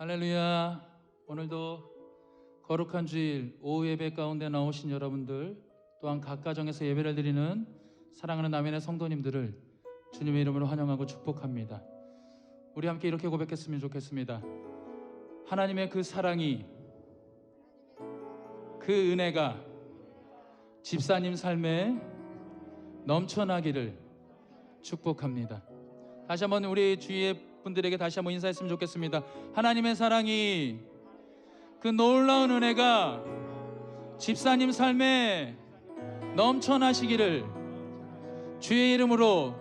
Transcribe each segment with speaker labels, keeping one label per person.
Speaker 1: 할렐루야. 오늘도 거룩한 주일 오후 예배 가운데 나오신 여러분들 또한 각 가정에서 예배를 드리는 사랑하는 남인의 성도님들을 주님의 이름으로 환영하고 축복합니다. 우리 함께 이렇게 고백했으면 좋겠습니다. 하나님의 그 사랑이 그 은혜가 집사님 삶에 넘쳐나기를 축복합니다. 다시 한번 우리 주위의 분들에게 다시 한번 인사했으면 좋겠습니다. 하나님의 사랑이 그 놀라운 은혜가 집사님 삶에 넘쳐나시기를 주의 이름으로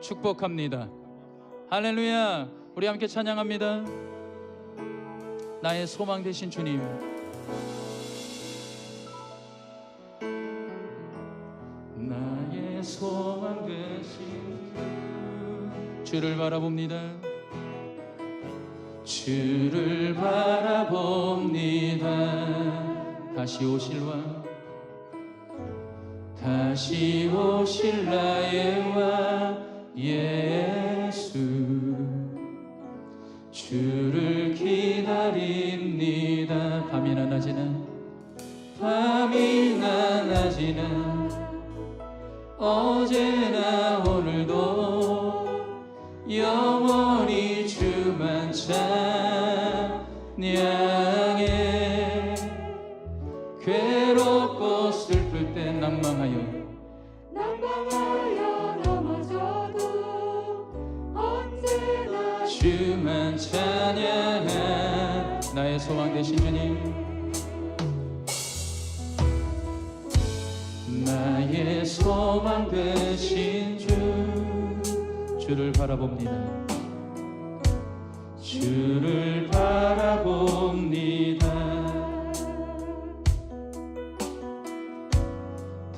Speaker 1: 축복합니다. 할렐루야. 우리 함께 찬양합니다. 나의 소망 되신 주님. 나의 소망 되신 주 주를 바라봅니다. 주를 바라봅니다. 다시 오실 왕 다시 오실 나의 왕 예수. 주를 기다립니다. 밤이나 낮이나 밤이나 낮이나. 어제 찬양하 나의 소망 되신 주님. 나의 소망 되신 주 주를 바라봅니다. 주를 바라봅니다.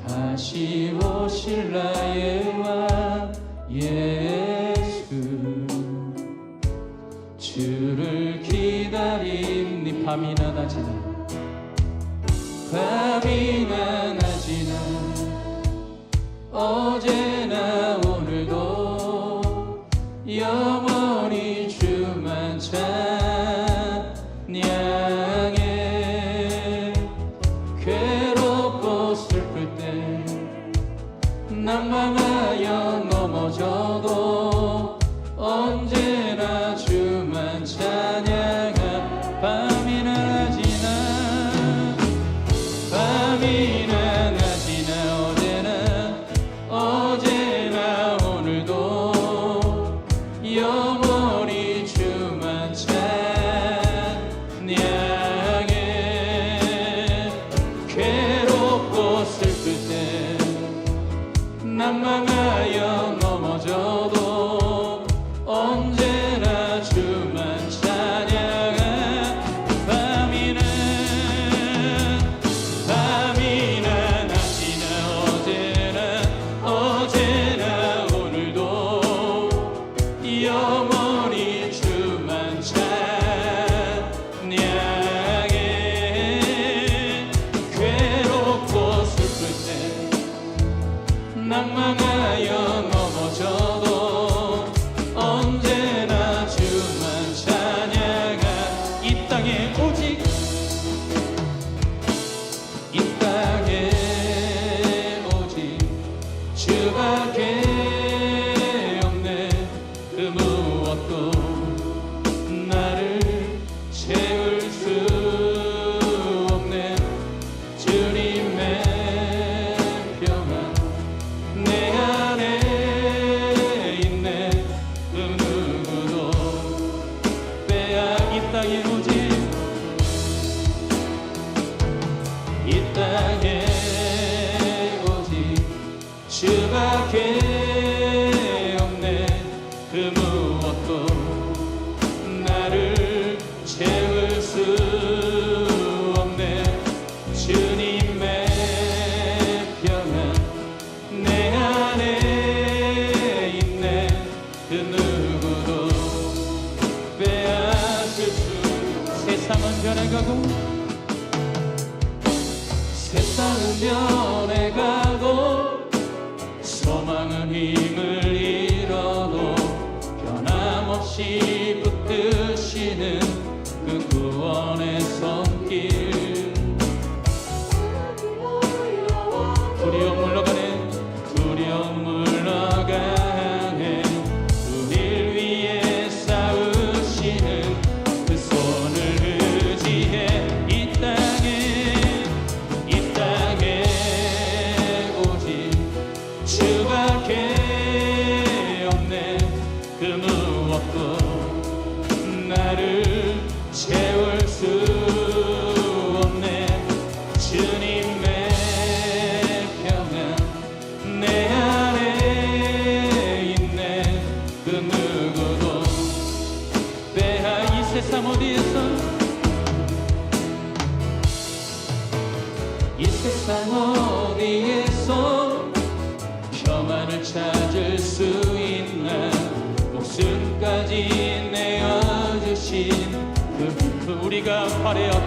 Speaker 1: 다시 오실 나의 밤이나 낮이나. 어제나 오늘도 영원히 주만 찬양해 괴롭고 슬플 때 낭망하여 넘어져 body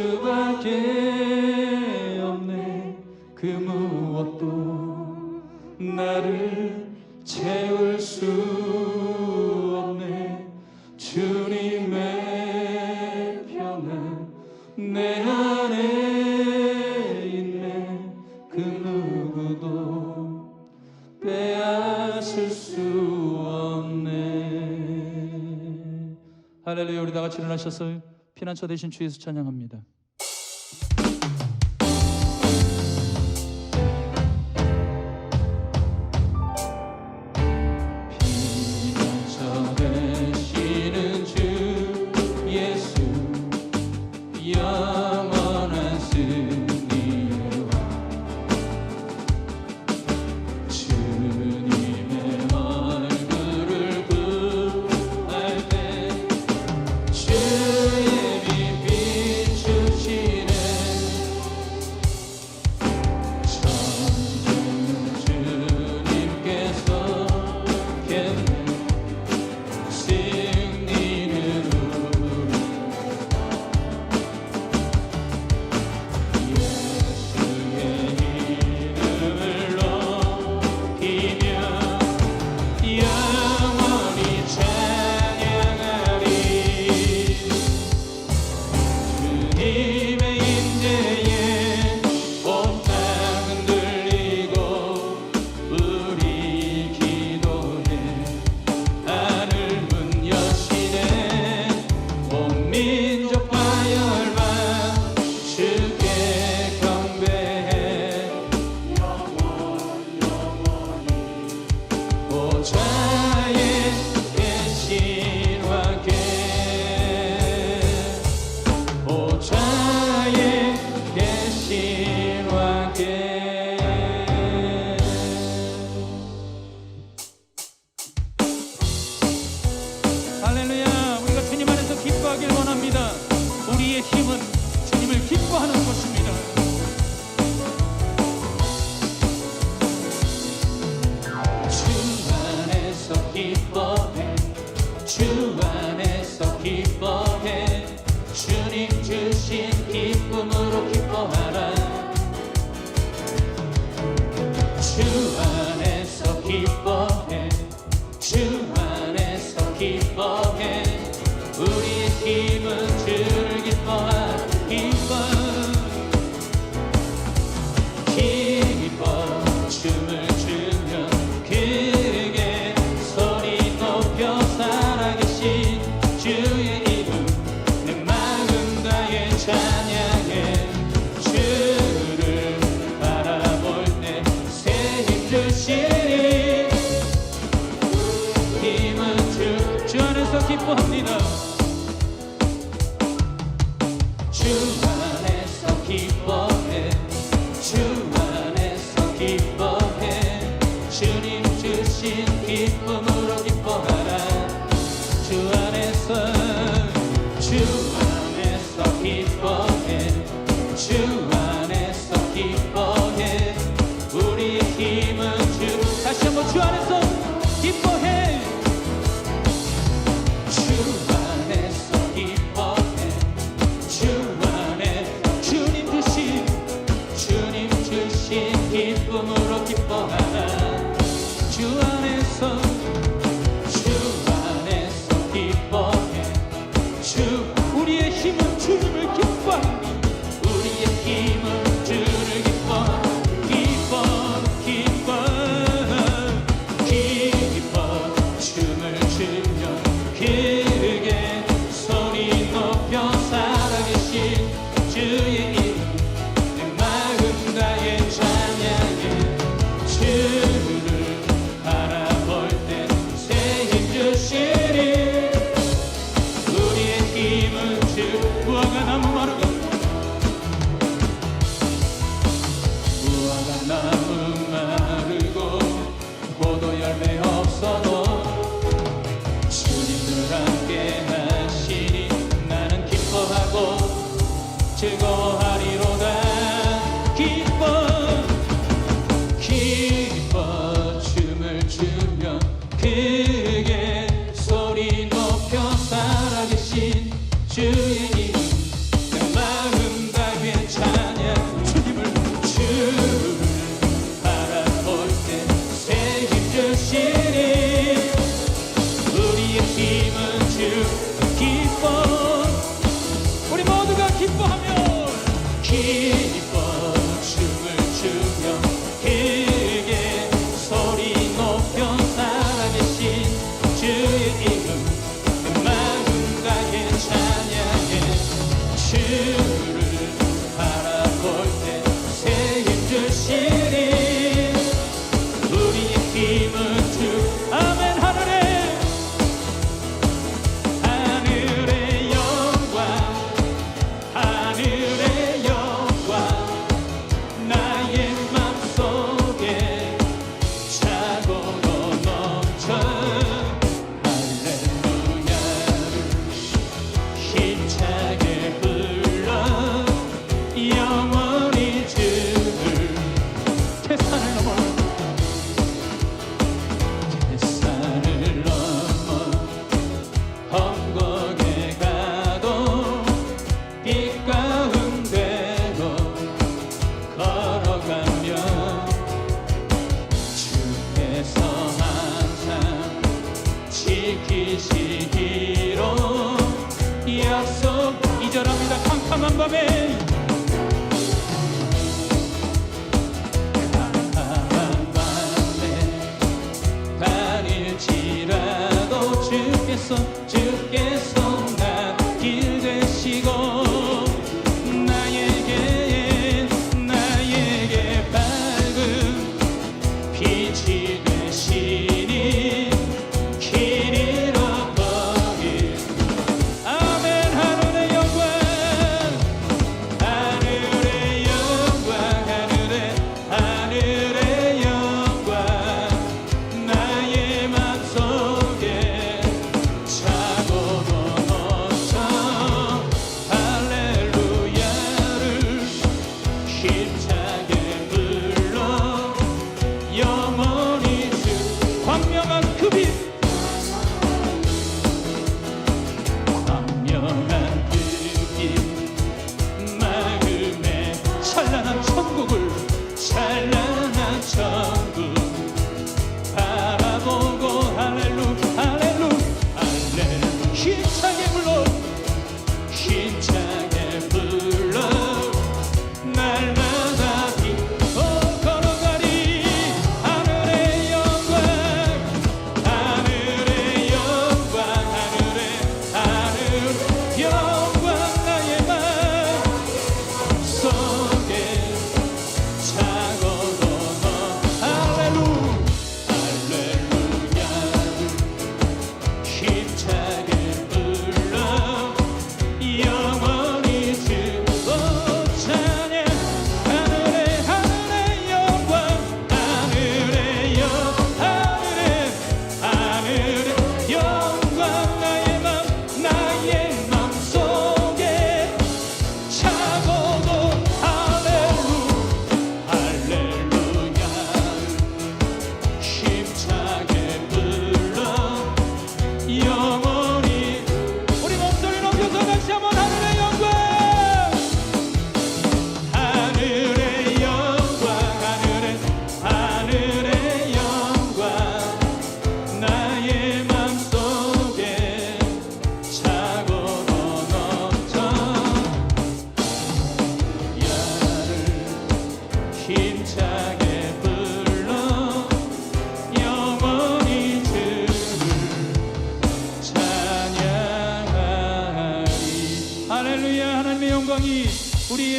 Speaker 1: 수밖에 없네. 그 무엇도 나를 채울 수 없네. 주님의 편은 내 안에 있네. 그 누구도 빼앗을 수 없네. 할렐루야 우리 다 같이 일어나셨어요? 피난처 대신 주 예수 찬양합니다. 안에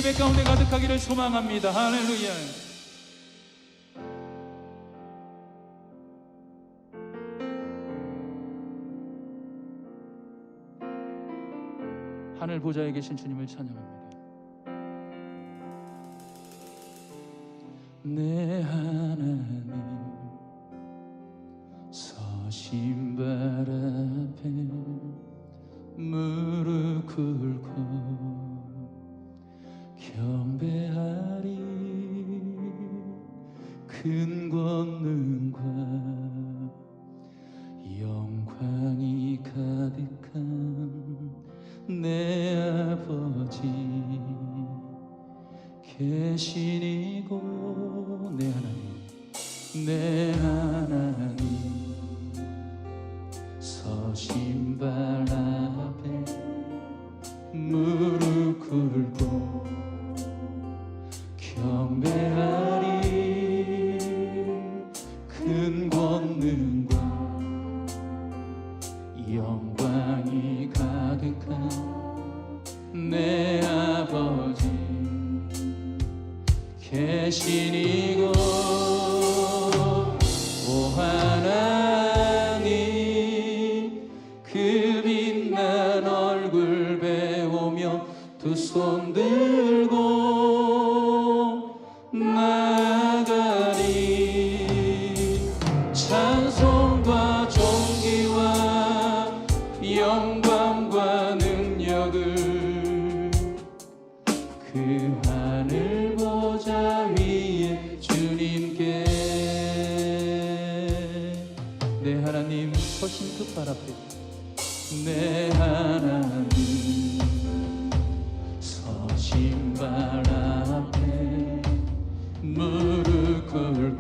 Speaker 1: 예배 가운데 가득하기를 소망합니다. 할렐루야. 하늘 보좌에 계신 주님을 찬양합니다. 내 하... Güneşini murder clever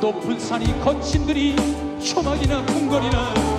Speaker 1: 높은 산이 건친들이 초막이나 궁궐이나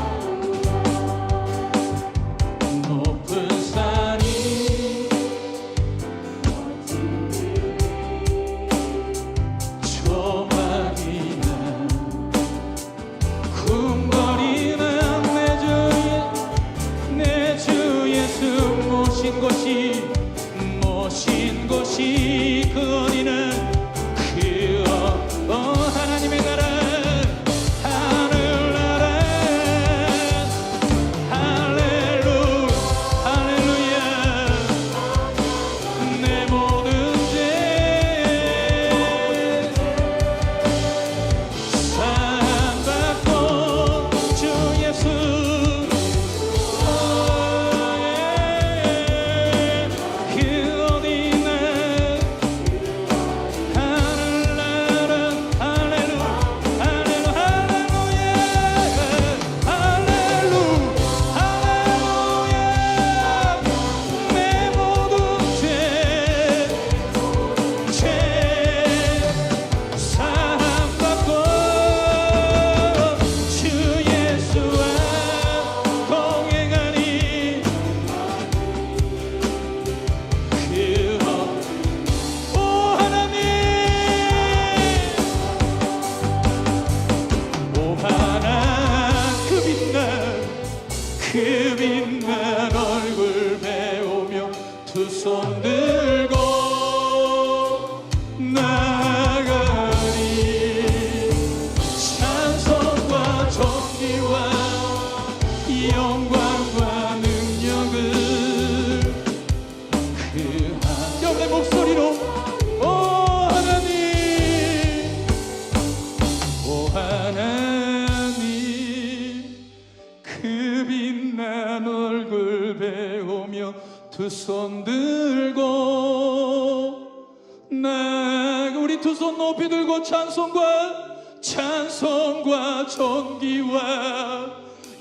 Speaker 1: 찬송과 찬송과 존귀와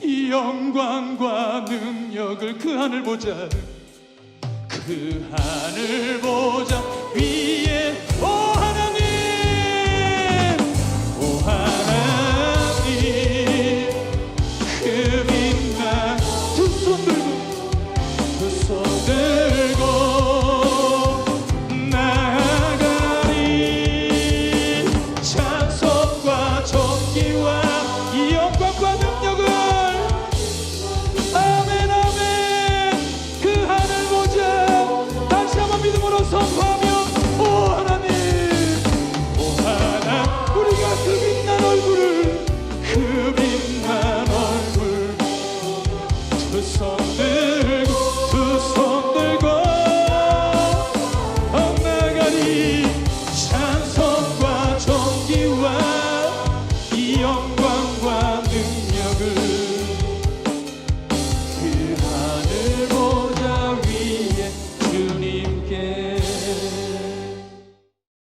Speaker 1: 이 영광과 능력을 그 하늘 보자. 그 하늘 보자. 위에 오 하나님 오 하나님. 그 빛나 두 손들